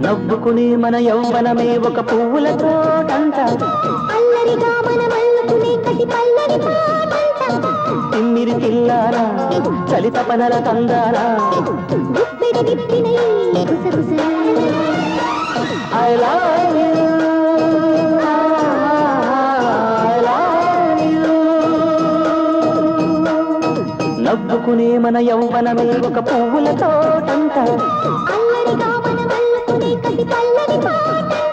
నవ్వుకునే మన యౌవనమే ఒక పువ్వుల తోటంట అల్లరిగా మన మల్లుకునే కటి పల్లరి పాటంట తిమ్మిరి తిల్లారా? చలిత పనల కందారా? గుప్పిడి విప్పిన ఈ నవ్వుకునే మన యౌవనమే ఒక పువ్వుల తోటంట. అల్లరిగా మన మనమల్లుకునే కటి పల్లరి పాటంట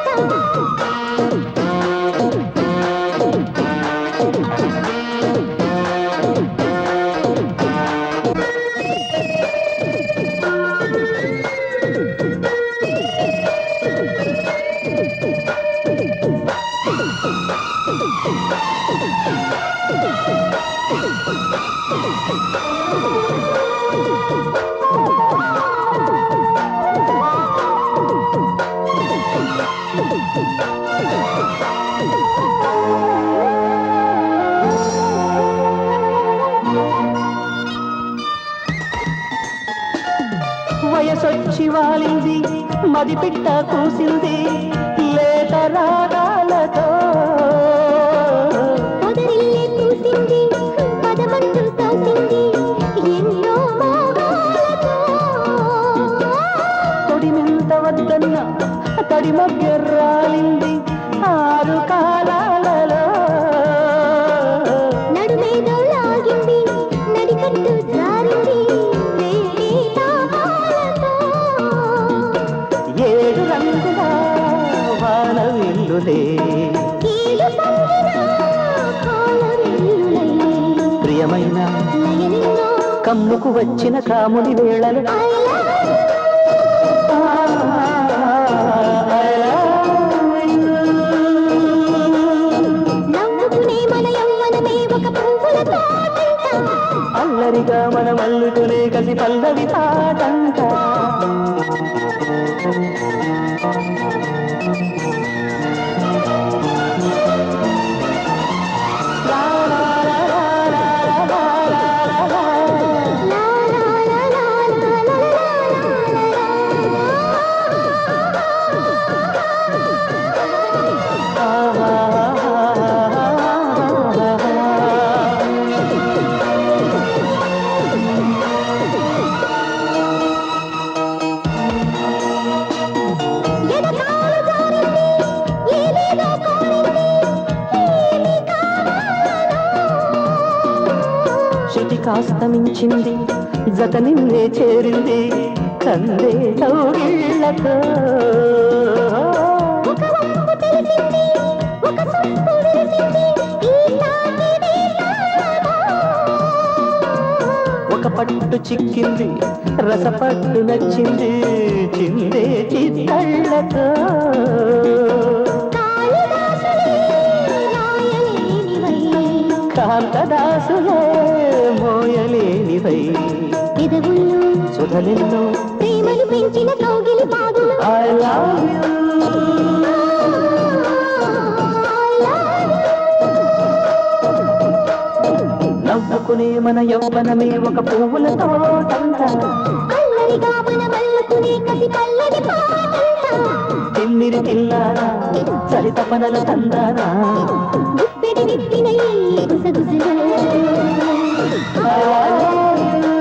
వయసొచ్చి వాలింది మది పిట్ట కూసింది లేత రాగా తడి మొగ్గెర్రాలింది ఆరు కాలాలలో. నడుమేదో లాగింది నడికట్టు ఏడు రంగుల వాన విల్లులే. ప్రియమైన కమ్ముకు వచ్చిన కాముని వేళలు. అల్లరిగా మన మల్లుకునే కసి పల్లవి పాటంట. కాస్తమించింది జత నిన్నే చేరింది. కందే ఒక పట్టు చిక్కింది. రసపట్టు నచ్చింది. చిందే చిత్తళ్ళతో. రాయలేనివై. కాంతదాసులే. మోయలేనివై పెదవుల్లో సుధలెన్నో ప్రేమలు పెంచిన కౌగిలి పాదులు ఐ లవ్ యూ నవ్వుకునే మన యౌవనమే ఒక పువ్వుల తోటంట. అల్లరిగా మన మల్లుకునే కసి పల్లని పాటంట. తిమ్మిరి తిల్లారా చలిత పనల తందారా గుప్పెడి విప్పిన ఈ గుసగుసలు Thank you.